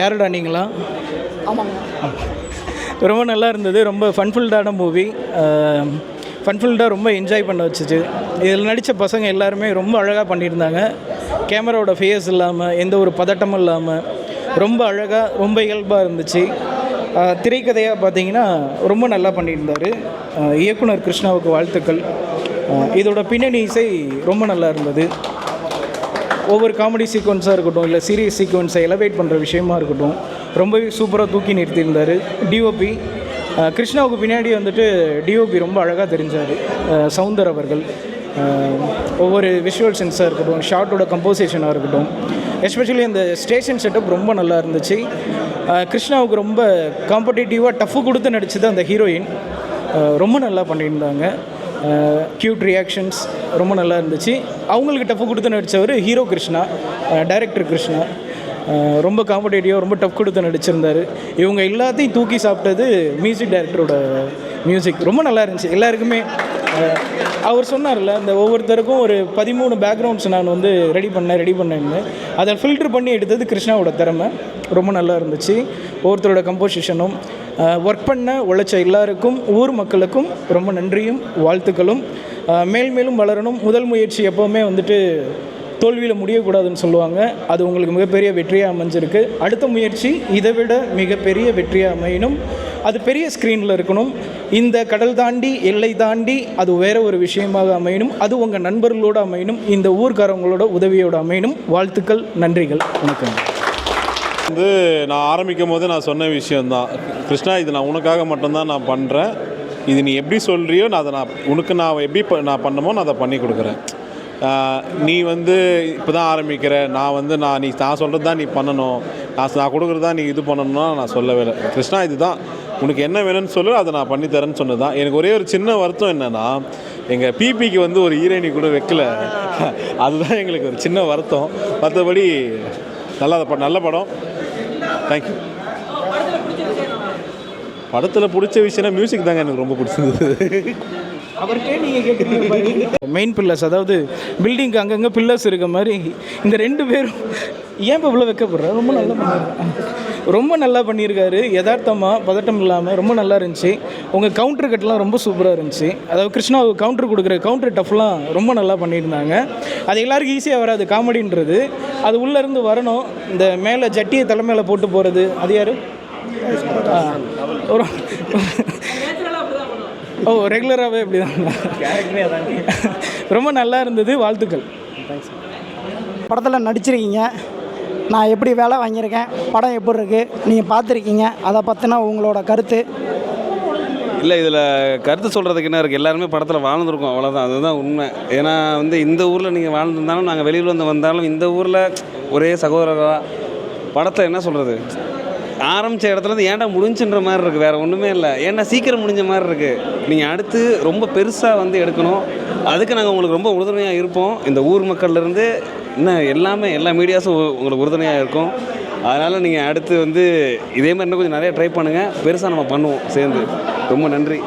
யாருடா நீங்களா? ஆமாங்க. ரொம்ப நல்லா இருந்தது. ரொம்ப ஃபன்ஃபுல்டான மூவி ஃபன்ஃபுல்டாக ரொம்ப என்ஜாய் பண்ண வச்சுச்சு. இதில் நடித்த பசங்க எல்லாருமே ரொம்ப அழகாக பண்ணியிருந்தாங்க. கேமராவோட ஃபேஸ் இல்லாமல் எந்த ஒரு பதட்டமும் இல்லாமல் ரொம்ப அழகாக ரொம்ப இயல்பாக இருந்துச்சு. திரைக்கதையாக பார்த்தீங்கன்னா ரொம்ப நல்லா பண்ணியிருந்தார். இயக்குனர் கிருஷ்ணாவுக்கு வாழ்த்துக்கள். இதோட பின்னணி இசை ரொம்ப நல்லா இருந்தது. ஒவ்வொரு காமெடி சீக்வன்ஸாக இருக்கட்டும் இல்லை சீரியஸ் சீக்வன்ஸை எலவேட் பண்ணுற விஷயமா இருக்கட்டும் ரொம்பவே சூப்பராக தூக்கி நிறுத்தியிருந்தார். டிஓபி கிருஷ்ணாவுக்கு பின்னாடி வந்துட்டு டிஓபி ரொம்ப அழகாக தெரிஞ்சார். சவுந்தர் அவர்கள். ஒவ்வொரு விஷுவல் சென்ஸாக இருக்கட்டும் ஷார்ட்டோட கம்போசிஷனாக இருக்கட்டும் எஸ்பெஷலி அந்த ஸ்டேஷன் செட்டப் ரொம்ப நல்லா இருந்துச்சு. கிருஷ்ணாவுக்கு ரொம்ப காம்படிட்டிவாக டஃப்பு கொடுத்து நடிச்சது அந்த ஹீரோயின் ரொம்ப நல்லா பண்ணியிருந்தாங்க. க்யூட் ரியாக்ஷன்ஸ் ரொம்ப நல்லா இருந்துச்சு. அவங்களுக்கு டஃப் கொடுத்து நடித்தவர் ஹீரோ கிருஷ்ணா டைரக்டர் கிருஷ்ணா. ரொம்ப காம்படேட்டிவாக ரொம்ப டஃப் கொடுத்து நடிச்சிருந்தார். இவங்க எல்லாத்தையும் தூக்கி சாப்பிட்டது மியூசிக் டைரக்டரோட மியூசிக் ரொம்ப நல்லா இருந்துச்சு. எல்லாருக்குமே அவர் சொன்னார்ல இந்த ஒவ்வொருத்தருக்கும் ஒரு பதிமூணு பேக்ரவுண்ட்ஸ் நான் வந்து ரெடி பண்ணேன் ரெடி பண்ணேன்னு. அதை ஃபில்டர் பண்ணி எடுத்தது கிருஷ்ணாவோட திறமை. ரொம்ப நல்லா இருந்துச்சு. ஒவ்வொருத்தரோட கம்போசிஷனும் ஒர்க் பண்ண உழைச்ச எல்லாருக்கும் ஊர் மக்களுக்கும் ரொம்ப நன்றியும் வாழ்த்துக்களும். மேல் மேலும் வளரணும். முதல் முயற்சி எப்போவுமே வந்துட்டு தோல்வியில் முடியக்கூடாதுன்னு சொல்லுவாங்க. அது உங்களுக்கு மிகப்பெரிய வெற்றியாக அமைஞ்சிருக்கு. அடுத்த முயற்சி இதை விட மிகப்பெரிய வெற்றியாக அமையணும். அது பெரிய ஸ்க்ரீனில் இருக்கணும். இந்த கடல் தாண்டி எல்லை தாண்டி அது வேற ஒரு விஷயமாக அமையணும். அது உங்கள் நண்பர்களோடு அமையணும். இந்த ஊர்க்காரவங்களோட உதவியோடு அமையணும். வாழ்த்துக்கள் நன்றிகள். வணக்கம். வந்து நான் ஆரம்பிக்கும் போது நான் சொன்ன விஷயந்தான் கிருஷ்ணா இது நான் உனக்காக மட்டும்தான் நான் பண்ணுறேன் இது நீ எப்படி சொல்கிறியோ நான் அதை நான் உனக்கு நான் எப்படி ப- நான் பண்ணமோ நான் அதை பண்ணி கொடுக்குறேன். நீ வந்து இப்போ தான் ஆரம்பிக்கிற. நான் வந்து நான் நீ நான் சொல்கிறது தான் நீ பண்ணணும். நான் நான் கொடுக்குறது தான் நீ இது பண்ணணும்னா நான் சொல்லவே இல்லை. கிருஷ்ணா இதுதான். உனக்கு என்ன வேணும்னு சொல்லு அதை நான் பண்ணித்தரேன்னு சொன்னது தான் எனக்கு ஒரே ஒரு சின்ன வருத்தம் என்னென்னா எங்கள் பிபிக்கு வந்து ஒரு ஈரணி கூட வைக்கல. அதுதான் எங்களுக்கு ஒரு சின்ன வருத்தம். மற்றபடி நல்லா ப- நல்ல படம். தேங்க்யூ படத்தில் பிடிச்ச விஷயம்னா மியூசிக் தாங்க எனக்கு ரொம்ப பிடிச்சிருந்தது. அவர்கிட்டே நீங்கள் கேட்டு மெயின் பில்லர்ஸ் அதாவது பில்டிங்க்கு அங்கங்கே பில்லர்ஸ் இருக்க மாதிரி இந்த ரெண்டு பேரும் ஏன் இப்போ இவ்வளோ வைக்கப்படுற? ரொம்ப நல்லா பண்ணியிருக்காங்க ரொம்ப நல்லா பண்ணியிருக்காரு. யதார்த்தமாக பதட்டம் இல்லாமல் ரொம்ப நல்லா இருந்துச்சு. உங்கள் கவுண்டர் கட்லாம் ரொம்ப சூப்பராக இருந்துச்சு. அதாவது கிருஷ்ணா கவுண்டர் கொடுக்குற கவுண்டர் டஃப்லாம் ரொம்ப நல்லா பண்ணியிருந்தாங்க. அது எல்லாருக்கும் ஈஸியாக வராது. காமெடின்றது அது உள்ளேருந்து வரணும். இந்த மேலே ஜட்டியை தலைமையில் போட்டு போகிறது அது யார்? ஒரு ஓ ரெகுலராகவே இப்படி தான் ரொம்ப நல்லா இருந்தது. வாழ்த்துக்கள். படத்தில் நடிச்சிருக்கீங்க. நான் எப்படி வேலை வாங்கியிருக்கேன்? படம் எப்படி இருக்குது நீங்கள் பார்த்துருக்கீங்க. அதை பற்றினா உங்களோட கருத்து. இல்லை இதில் கருத்து சொல்கிறதுக்கு என்ன இருக்குது எல்லாருமே படத்தில் வாழ்ந்துருக்கோம் அவ்வளோதான் அதுதான் உண்மை. ஏன்னா வந்து இந்த ஊரில் நீங்கள் வாழ்ந்துருந்தாலும் நாங்கள் வெளியில் வந்து வந்தாலும் இந்த ஊரில் ஒரே சகோதரராக படத்தை என்ன சொல்கிறது ஆரம்பித்த இடத்துலேருந்து ஏன்டா முடிஞ்சுன்ற மாதிரி இருக்குது வேறு ஒன்றுமே இல்லை. ஏன்டா சீக்கிரம் முடிஞ்ச மாதிரி இருக்குது நீங்கள் அடுத்து ரொம்ப பெருசாக வந்து எடுக்கணும். அதுக்கு நாங்கள் உங்களுக்கு ரொம்ப உறுதுணையாக இருப்போம். இந்த ஊர் மக்கள்லேருந்து இன்னும் எல்லாமே எல்லா மீடியாஸும் உங்களுக்கு உறுதுணையாக இருக்கும். அதனால் நீங்கள் அடுத்து வந்து இதே மாதிரி இன்னும் கொஞ்சம் நிறைய ட்ரை பண்ணுங்கள் பெருசாக நம்ம பண்ணுவோம் சேர்ந்து. ரொம்ப நன்றி.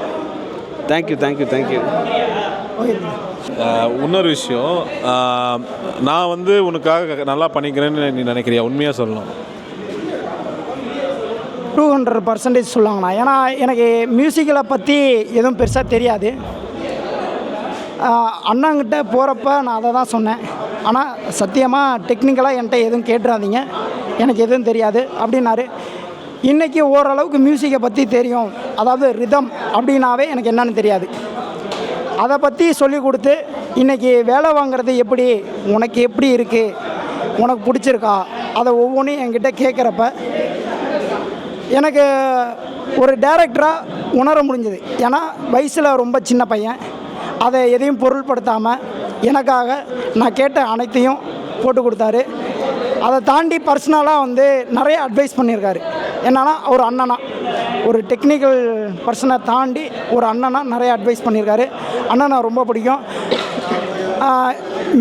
தேங்க்யூ தேங்க்யூ தேங்க்யூ இன்னொரு விஷயம். நான் வந்து உனக்காக நல்லா பண்ணிக்கிறேன்னு நீ நினைக்கிறியா? உண்மையாக சொல்லணும். டூ ஹண்ட்ரட் பர்சன்டேஜ் சொல்லுவாங்கண்ணா. ஏன்னா எனக்கு மியூசிக்கலை பற்றி எதுவும் பெருசாக தெரியாது. அண்ணாங்கிட்ட போகிறப்ப நான் அதை தான் சொன்னேன். ஆனால் சத்தியமாக டெக்னிக்கலாக என்கிட்ட எதுவும் கேட்டுறாதீங்க. எனக்கு எதுவும் தெரியாது அப்படின்னாரு. இன்றைக்கி ஓரளவுக்கு மியூசிக்கை பற்றி தெரியும். அதாவது ரிதம் அப்படின்னாவே எனக்கு என்னன்னு தெரியாது. அதை பற்றி சொல்லி கொடுத்து இன்றைக்கி வேலை வாங்குறது எப்படி? உனக்கு எப்படி இருக்குது உனக்கு பிடிச்சிருக்கா? அதை ஒவ்வொன்றையும் என்கிட்ட கேட்குறப்ப எனக்கு ஒரு டேரக்டராக உணர முடிஞ்சது. ஏன்னா வயசில் ரொம்ப சின்ன பையன். அதை எதையும் பொருள்படுத்தாமல் எனக்காக நான் கேட்ட அனைத்தையும் போட்டு கொடுத்தாரு. அதை தாண்டி பர்சனலாக வந்து நிறைய அட்வைஸ் பண்ணியிருக்காரு. என்னன்னா ஒரு அண்ணனா. ஒரு டெக்னிக்கல் பர்சனை தாண்டி ஒரு அண்ணனா நிறைய அட்வைஸ் பண்ணியிருக்காரு. அண்ணனை ரொம்ப பிடிக்கும்.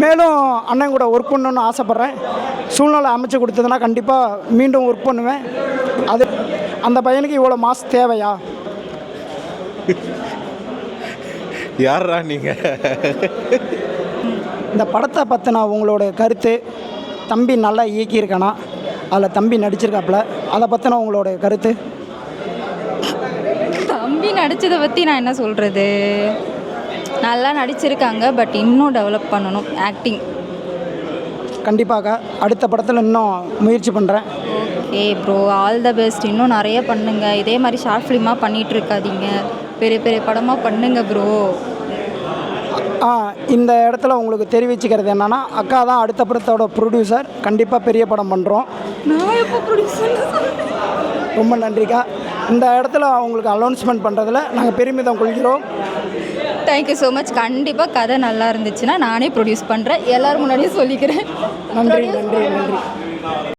மேலும் அண்ணன் கூட ஒர்க் பண்ணணும்னு ஆசைப்பட்றேன். சூழ்நிலை அமைச்சு கொடுத்ததுன்னா கண்டிப்பாக மீண்டும் ஒர்க் பண்ணுவேன். அது அந்த பையனுக்கு இவ்வளோ மாஸ் தேவையா? யாரா நீங்கள் இந்த படத்தை பற்றின உங்களோட கருத்து? தம்பி நல்லா இயக்கியிருக்கானா? அதில் தம்பி நடிச்சிருக்காப்புல. அதை பற்றின உங்களோட கருத்து? தம்பி நடித்ததை பற்றி நான் என்ன சொல்கிறது? நல்லா நடிச்சிருக்காங்க பட் இன்னும் டெவலப் பண்ணணும் ஆக்டிங் கண்டிப்பாக. அடுத்த படத்தில் இன்னும் முயற்சி பண்ணுறேன் okay bro all the best இன்னும் நிறைய பண்ணுங்க. இதே மாதிரி ஷார்ட் ஃபிலிமாக பண்ணிகிட்டு இருக்காதீங்க. பெரிய பெரிய படமாக பண்ணுங்க ப்ரோ இந்த இடத்துல உங்களுக்கு தெரிவிச்சுக்கிறது என்னென்னா அக்கா தான் அடுத்த படத்தோட ப்ரொடியூசர் கண்டிப்பாக பெரிய படம் பண்ணுறோம் ரொம்ப நன்றிக்கா. இந்த இடத்துல உங்களுக்கு அனௌன்ஸ்மெண்ட் பண்ணுறதுல நாங்கள் பெருமிதம் கொள்கிறோம். தேங்க்யூ ஸோ மச் கண்டிப்பாக கதை நல்லா இருந்துச்சுன்னா நானே ப்ரொடியூஸ் பண்ணுறேன் எல்லோரும் முன்னாடியே சொல்லிக்கிறேன். நன்றி நன்றி நன்றி.